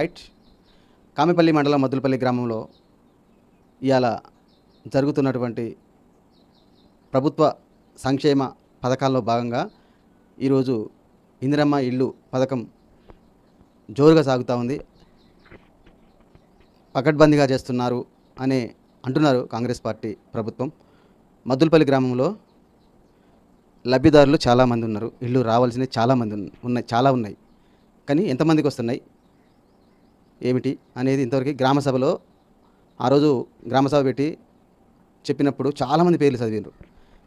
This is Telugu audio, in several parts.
రైట్. కామెపల్లి మండలం మద్దులపల్లి గ్రామంలో ఇవాళ జరుగుతున్నటువంటి ప్రభుత్వ సంక్షేమ పథకాల్లో భాగంగా ఈరోజు ఇందిరమ్మ ఇల్లు పథకం జోరుగా సాగుతూ ఉంది. పకడ్బందీగా చేస్తున్నారు అనే అంటున్నారు కాంగ్రెస్ పార్టీ ప్రభుత్వం. మద్దులపల్లి గ్రామంలో లబ్ధిదారులు చాలామంది ఉన్నారు. ఇల్లు రావాల్సినవి చాలామంది ఉన్నాయి చాలా ఉన్నాయి. కానీ ఎంతమందికి వస్తున్నాయి? ఏమిటి అనేది ఇంతవరకు గ్రామ సభలో ఆ రోజు గ్రామసభ పెట్టి చెప్పినప్పుడు చాలామంది పేర్లు చదివినారు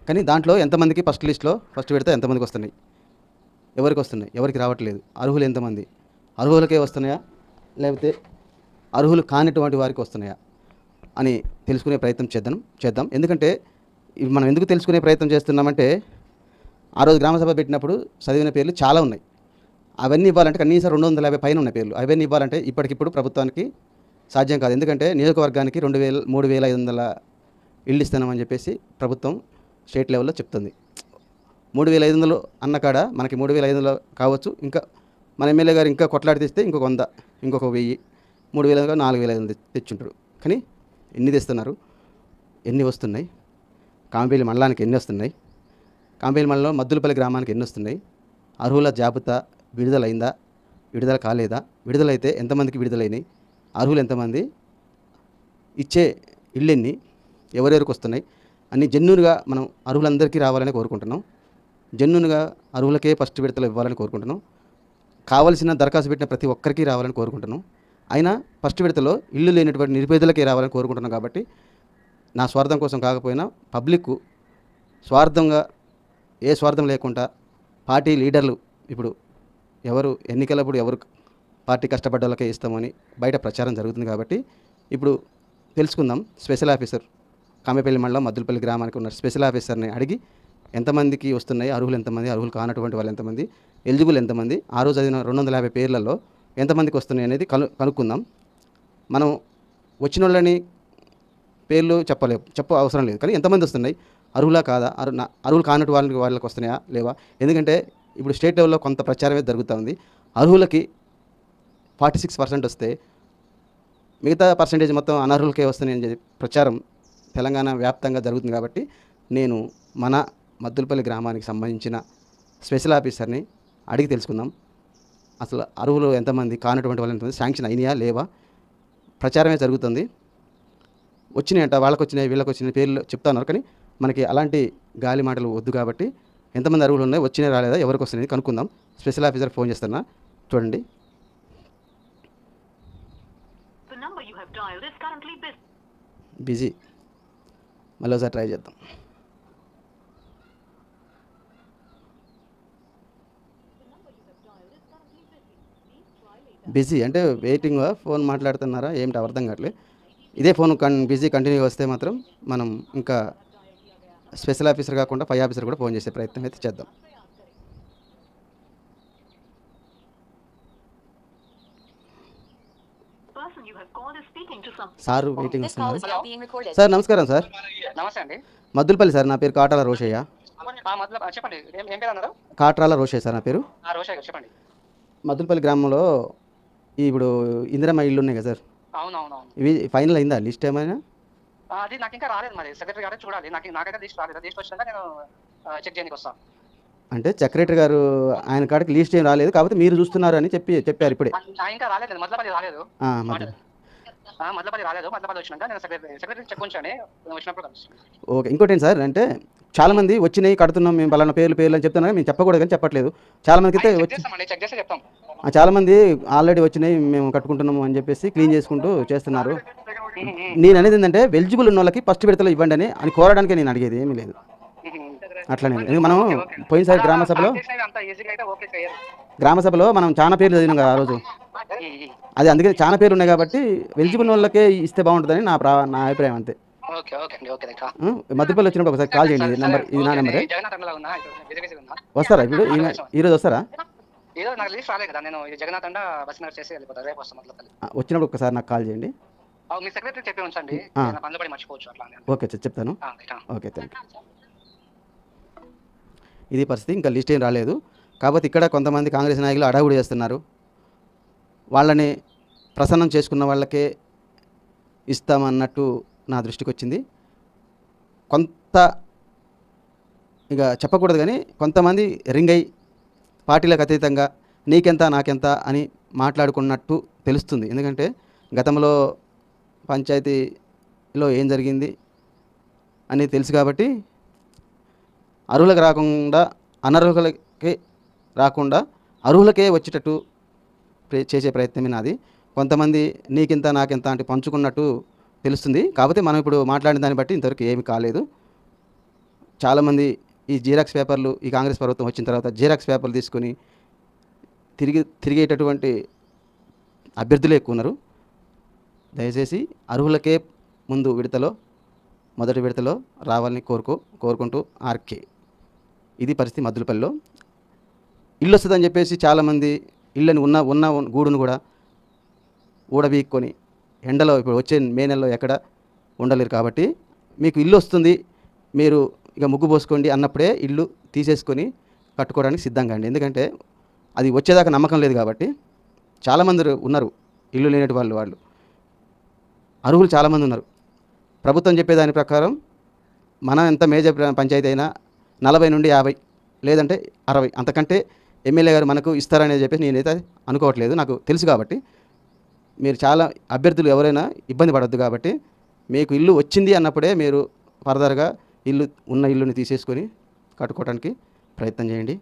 కానీ దాంట్లో ఎంతమందికి ఫస్ట్ లిస్ట్లో ఫస్ట్ పెడితే ఎంతమందికి వస్తున్నాయి? ఎవరికి వస్తున్నాయి? ఎవరికి రావట్లేదు? అర్హులు ఎంతమంది? అర్హులకే వస్తున్నాయా? లేకపోతే అర్హులు కానిటువంటి వారికి వస్తున్నాయా? అని తెలుసుకునే ప్రయత్నం చేద్దాం చేద్దాం. ఎందుకంటే ఇవి మనం ఎందుకు తెలుసుకునే ప్రయత్నం చేస్తున్నామంటే ఆ రోజు గ్రామ సభ పెట్టినప్పుడు చదివిన పేర్లు చాలా ఉన్నాయి. అవన్నీ ఇవ్వాలంటే కనీసం రెండు వందల యాభై పైన ఉన్న పేర్లు. అవన్నీ ఇవ్వాలంటే ఇప్పటికిప్పుడు ప్రభుత్వానికి సాధ్యం కాదు. ఎందుకంటే నియోజకవర్గానికి రెండు వేల మూడు వేల ఐదు వందల ఇళ్ళు ఇస్తున్నామని చెప్పేసి ప్రభుత్వం స్టేట్ లెవెల్లో చెప్తుంది. మూడు వేల ఐదు వందలు అన్న కాడ మనకి మూడు వేల ఐదు వందలు కావచ్చు. ఇంకా మన ఎమ్మెల్యే గారు ఇంకా కొట్లాడి తెస్తే ఇంకొక వంద ఇంకొక వెయ్యి మూడు వేల ఐదు నాలుగు వేల ఐదు వందలు తెచ్చుంటారు. కానీ ఎన్ని తెస్తున్నారు? ఎన్ని వస్తున్నాయి? కాంపేలి మండలానికి ఎన్ని వస్తున్నాయి? కాంపేలి మండలంలో మద్దులపల్లి గ్రామానికి ఎన్ని వస్తున్నాయి? అర్హుల జాబితా విడుదలైందా? విడుదల కాలేదా? విడుదలైతే ఎంతమందికి విడుదలైనాయి? అర్హులు ఎంతమంది? ఇచ్చే ఇళ్ళెన్ని? ఎవరెవరికి వస్తున్నాయి? అన్ని జన్నునుగా మనం అర్హులందరికీ రావాలని కోరుకుంటున్నాం. జన్నునుగా అర్హులకే ఫస్ట్ విడతలు ఇవ్వాలని కోరుకుంటున్నాం. కావలసిన దరఖాస్తు పెట్టిన ప్రతి ఒక్కరికి రావాలని కోరుకుంటున్నాం. అయినా ఫస్ట్ విడతలో ఇల్లు లేనటువంటి నిరుపేదలకే రావాలని కోరుకుంటున్నాం కాబట్టి నా స్వార్థం కోసం కాకపోయినా పబ్లిక్ స్వార్థంగా ఏ స్వార్థం లేకుండా పార్టీ లీడర్లు ఇప్పుడు ఎవరు ఎన్నికలప్పుడు ఎవరు పార్టీ కష్టపడ్డ వాళ్ళకే ఇస్తామని బయట ప్రచారం జరుగుతుంది కాబట్టి ఇప్పుడు తెలుసుకుందాం. స్పెషల్ ఆఫీసర్ కామెపల్లి మండలం మద్దులపల్లి గ్రామానికి ఉన్న స్పెషల్ ఆఫీసర్ని అడిగి ఎంతమందికి వస్తున్నాయి అర్హులు ఎంతమంది అర్హులు కానటువంటి వాళ్ళు ఎంతమంది ఎలిజిబుల్ ఎంతమంది ఆ రోజు చదివిన రెండు వందల యాభై పేర్లలో ఎంతమందికి వస్తున్నాయి అనేది కను కనుక్కుందాం. మనం వచ్చిన వాళ్ళని పేర్లు చెప్పలేము చెప్ప అవసరం లేదు. కానీ ఎంతమంది వస్తున్నాయి? అర్హులా కాదా? అరు అర్హులు కానటువంటి వాళ్ళకి వాళ్ళకి వస్తున్నాయా? లేవా? ఎందుకంటే ఇప్పుడు స్టేట్ లెవెల్లో కొంత ప్రచారమే జరుగుతుంది అర్హులకి ఫార్టీ సిక్స్ పర్సెంట్ వస్తే మిగతా పర్సంటేజ్ మొత్తం అనర్హులకే వస్తున్నాయి అని చెప్పి ప్రచారం తెలంగాణ వ్యాప్తంగా జరుగుతుంది కాబట్టి నేను మన మద్దులపల్లి గ్రామానికి సంబంధించిన స్పెషల్ ఆఫీసర్ని అడిగి తెలుసుకుందాం. అసలు అర్హులు ఎంతమంది కానటువంటి వాళ్ళు ఎంతమంది శాంక్షన్ అయినాయా లేవా? ప్రచారమే జరుగుతుంది. వచ్చినాయంట వాళ్ళకి వచ్చినాయి వీళ్ళకి వచ్చినాయి పేర్లు చెప్తున్నారు కానీ మనకి అలాంటి గాలి మాటలు వద్దు కాబట్టి ఎంతమంది అరువులు ఉన్నాయి వచ్చినాయి రాలేదా ఎవరికి వస్తున్నాయి కనుక్కుందాం. స్పెషల్ ఆఫీసర్ ఫోన్ చేస్తున్నా. చూడండి. బిజీ మళ్ళీ ఒకసారి ట్రై చేద్దాం. బిజీ అంటే వెయిటింగ్ ఫోన్ మాట్లాడుతున్నారా? ఏమిటి? అర్థం కావట్లేదు. ఇదే ఫోన్ కన్ బిజీ కంటిన్యూ వస్తే మాత్రం మనం ఇంకా స్పెషల్ ఆఫీసర్ కాకుండా పై ఆఫీసర్ కూడా ఫోన్ చేసే ప్రయత్నం అయితే చేద్దాం. సార్ is వస్తున్నారు. సార్ నమస్కారం సార్. నమస్తే అండి. మద్దులపల్లి సార్ నా పేరు కాటాల రోషయ్య. కాట్రాల రోషయ్య సార్ నా పేరు. చెప్పండి. మద్దులపల్లి గ్రామంలో ఈ ఇప్పుడు ఇందిరమ్మ ఇల్లు ఉన్నాయి కదా సార్. అవును అవును అవును ఇవి ఫైనల్ అయిందా? లిస్ట్ ఏమైనా అది నాకు ఇంకా రాలేదు మరి. సెక్రటరీ గారే చూడాలి. నాకు నాకైతే లిస్ట్ రాలేదు. లిస్ట్ వచ్చినాక నేను చెక్ చేయడానికి వస్తాను అంటే సెక్రటరీ గారు ఆయన కాడికి లిస్ట్ ఏం రాలేదు. కాబట్టి మీరు చూస్తున్నారు అని చెప్పి చెప్పారు ఇప్పుడే. ఇంకా రాలేదు. మధ్యపల్లి రాలేదు. మధ్యపల్లి రాలేదు. మధ్యపల్లి వచ్చినాక నేను సెక్రటరీ సెక్రటరీ చెక్ ఉంచాను వచ్చినప్పుడు ఓకే. ఇంకోటి సార్? అంటే చాలామంది వచ్చినాయి కడుతున్నాం మేము పలానా పేర్లు పేర్లు అని చెప్తున్నారు మేము చెప్పకూడదు కానీ చెప్పట్లేదు. అయితే చెక్ చేస్తే చెప్తాం. ఆ, చాలామంది ఆల్రెడీ వచ్చినాయి మేము కట్టుకుంటున్నాము అని చెప్పేసి క్లీన్ చేసుకుంటూ చేస్తున్నారు. నేను అనేది ఏంటంటే వెలిజిబుల్ ఉన్న వాళ్ళకి ఫస్ట్ విడతలో ఇవ్వండి అని అని కోరడానికి నేను అడిగేది ఏమీ లేదు. అట్లనే మనం పోయినసారి గ్రామ సభలో గ్రామ సభలో మనం చాలా పేర్లు చదివినాం కదా ఆ రోజు. అది అందుకే చాలా పేర్లు ఉన్నాయి కాబట్టి వెలిజిబుల్ వాళ్ళకే ఇస్తే బాగుంటుందని నా ప్రా నా అభిప్రాయం అంతే. మధ్యపల్లి వచ్చినప్పుడు ఒకసారి కాల్ చేయండి. నెంబర్ ఇది నా నెంబరే. వస్తారా ఇప్పుడు? ఈరోజు వస్తారా? ఈరోజు నాకు రాలేదు కదా. నేను జగన్నాథ్ అండ బస్ చేసి వెళ్ళిపోతాను రేపు వస్తాను వచ్చినప్పుడు ఒకసారి నాకు కాల్ చేయండి. మీ సెక్రటరీ చెప్పి ఉంచండి. ఆ. నేను పనులు పడి మర్చిపోవచ్చు అట్లా అని. ఓకే చెప్తాను. Okay thank you. ఇది పరిస్థితి ఇంకా లిస్ట్ ఏం రాలేదు. కాబట్టి ఇక్కడ కొంతమంది కాంగ్రెస్ నాయకులు అడావుడి చేస్తున్నారు. వాళ్ళని ప్రసన్నం చేసుకున్న వాళ్ళకే ఇస్తామన్నట్టు నా దృష్టికి వచ్చింది. కొంత ఇక చెప్పకూడదు కానీ కొంతమంది రింగ్ అయి పార్టీలకు అతీతంగా నీకెంత నాకెంత అని మాట్లాడుకున్నట్టు తెలుస్తుంది. ఎందుకంటే గతంలో పంచాయతీలో ఏం జరిగింది అని తెలుసు కాబట్టి అర్హులకు రాకుండా అనర్హులకి రాకుండా అర్హులకే వచ్చేటట్టు చేసే ప్రయత్నమే నాది. కొంతమంది నీకింత నాకింత అంటే పంచుకున్నట్టు తెలుస్తుంది. కాకపోతే మనం ఇప్పుడు మాట్లాడిన దాన్ని బట్టి ఇంతవరకు ఏమి కాలేదు. చాలామంది ఈ జీరాక్స్ పేపర్లు ఈ కాంగ్రెస్ ప్రభుత్వం వచ్చిన తర్వాత జీరాక్స్ పేపర్లు తీసుకొని తిరిగి తిరిగేటటువంటి అభ్యర్థులే ఎక్కువ ఉన్నారు. దయచేసి అర్హులకే ముందు విడతలో మొదటి విడతలో రావాలని కోరుకో కోరుకుంటూ ఆర్కే. ఇది పరిస్థితి మద్దులపల్లిలో. ఇల్లు వస్తుందని చెప్పేసి చాలామంది ఇళ్ళని ఉన్న ఉన్న గూడును కూడా ఊడబీక్కొని ఎండలో ఇప్పుడు వచ్చే మే నెలలో ఎక్కడ ఉండలేరు కాబట్టి మీకు ఇల్లు వస్తుంది మీరు ఇక ముగ్గు పోసుకోండి అన్నప్పుడే ఇల్లు తీసేసుకొని కట్టుకోవడానికి సిద్ధంగా అండి. ఎందుకంటే అది వచ్చేదాకా నమ్మకం లేదు కాబట్టి చాలామంది ఉన్నారు ఇల్లు లేనటి వాళ్ళు వాళ్ళు. అర్హులు చాలామంది ఉన్నారు. ప్రభుత్వం చెప్పేదాని ప్రకారం మనం ఎంత మేజర్ పంచాయతీ అయినా నలభై నుండి యాభై లేదంటే అరవై. అంతకంటే ఎమ్మెల్యే గారు మనకు ఇస్తారనేది చెప్పేసి నేనైతే అనుకోవట్లేదు. నాకు తెలుసు కాబట్టి మీరు చాలా అభ్యర్థులు ఎవరైనా ఇబ్బంది పడద్దు కాబట్టి మీకు ఇల్లు వచ్చింది అన్నప్పుడే మీరు ఫర్దర్గా ఇల్లు ఉన్న ఇల్లుని తీసేసుకొని కట్టుకోవడానికి ప్రయత్నం చేయండి.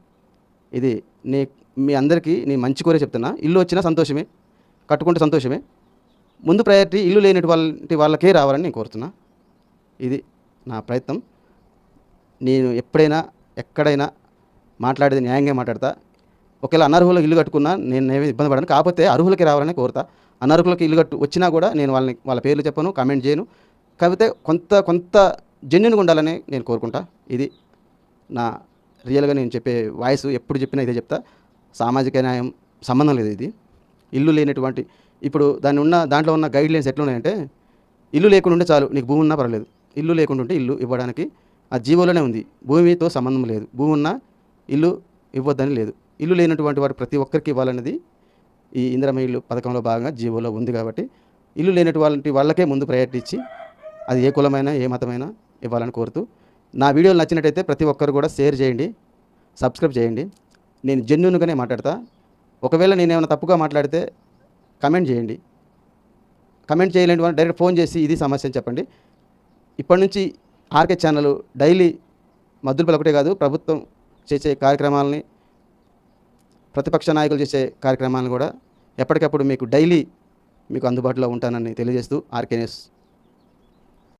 ఇది నీ మీ అందరికీ నీ మంచి కోరే చెప్తున్నా. ఇల్లు వచ్చినా సంతోషమే కట్టుకుంటే సంతోషమే. ముందు ప్రయారిటీ ఇల్లు లేని వాళ్ళ వాళ్ళకే రావాలని నేను కోరుతున్నా. ఇది నా ప్రయత్నం. నేను ఎప్పుడైనా ఎక్కడైనా మాట్లాడేది న్యాయంగా మాట్లాడతా. ఒకవేళ అనర్హులకు ఇల్లు కట్టుకున్నా నేను ఏమీ ఇబ్బంది పడను. కాకపోతే అర్హులకి రావాలని కోరుతా. అనర్హులకి ఇల్లు కట్టు వచ్చినా కూడా నేను వాళ్ళని వాళ్ళ పేర్లు చెప్పను కామెంట్ చేయను. కాకపోతే కొంత కొంత జెన్యున్గా ఉండాలని నేను కోరుకుంటా. ఇది నా రియల్గా నేను చెప్పే వాయిస్. ఎప్పుడు చెప్పినా ఇదే చెప్తా. సామాజిక న్యాయం సంబంధం లేదు ఇది. ఇల్లు లేనటువంటి ఇప్పుడు దాని ఉన్న దాంట్లో ఉన్న గైడ్ లైన్స్ ఎట్లున్నాయంటే ఇల్లు లేకుండా ఉంటే చాలు నీకు భూమి ఉన్నా పర్వాలేదు. ఇల్లు లేకుండా ఉంటే ఇల్లు ఇవ్వడానికి ఆ జీవోలోనే ఉంది. భూమితో సంబంధం లేదు. భూమి ఉన్నా ఇల్లు ఇవ్వద్దని లేదు. ఇల్లు లేనటువంటి వారు ప్రతి ఒక్కరికి ఇవ్వాలన్నది ఈ ఇందిరమ్మ ఇల్లు పథకంలో భాగంగా జీవోలో ఉంది కాబట్టి ఇల్లు లేనటువంటి వాళ్ళకే ముందు ప్రయారిటీ ఇచ్చి అది ఏ కులమైనా ఏ మతమైనా ఇవ్వాలని కోరుతూ నా వీడియోలు నచ్చినట్టయితే ప్రతి ఒక్కరు కూడా షేర్ చేయండి సబ్స్క్రైబ్ చేయండి. నేను జెన్యున్గానే మాట్లాడతా. ఒకవేళ నేను ఏమైనా తప్పుగా మాట్లాడితే కమెంట్ చేయండి. కమెంట్ చేయలేని వాళ్ళు డైరెక్ట్ ఫోన్ చేసి ఇది సమస్య అని చెప్పండి. ఇప్పటి నుంచి ఆర్కే ఛానల్ డైలీ మద్దులు ఒకటే కాదు ప్రభుత్వం చేసే కార్యక్రమాలని ప్రతిపక్ష నాయకులు చేసే కార్యక్రమాలను కూడా ఎప్పటికప్పుడు మీకు డైలీ మీకు అందుబాటులో ఉంటానని తెలియజేస్తూ ఆర్కే న్యూస్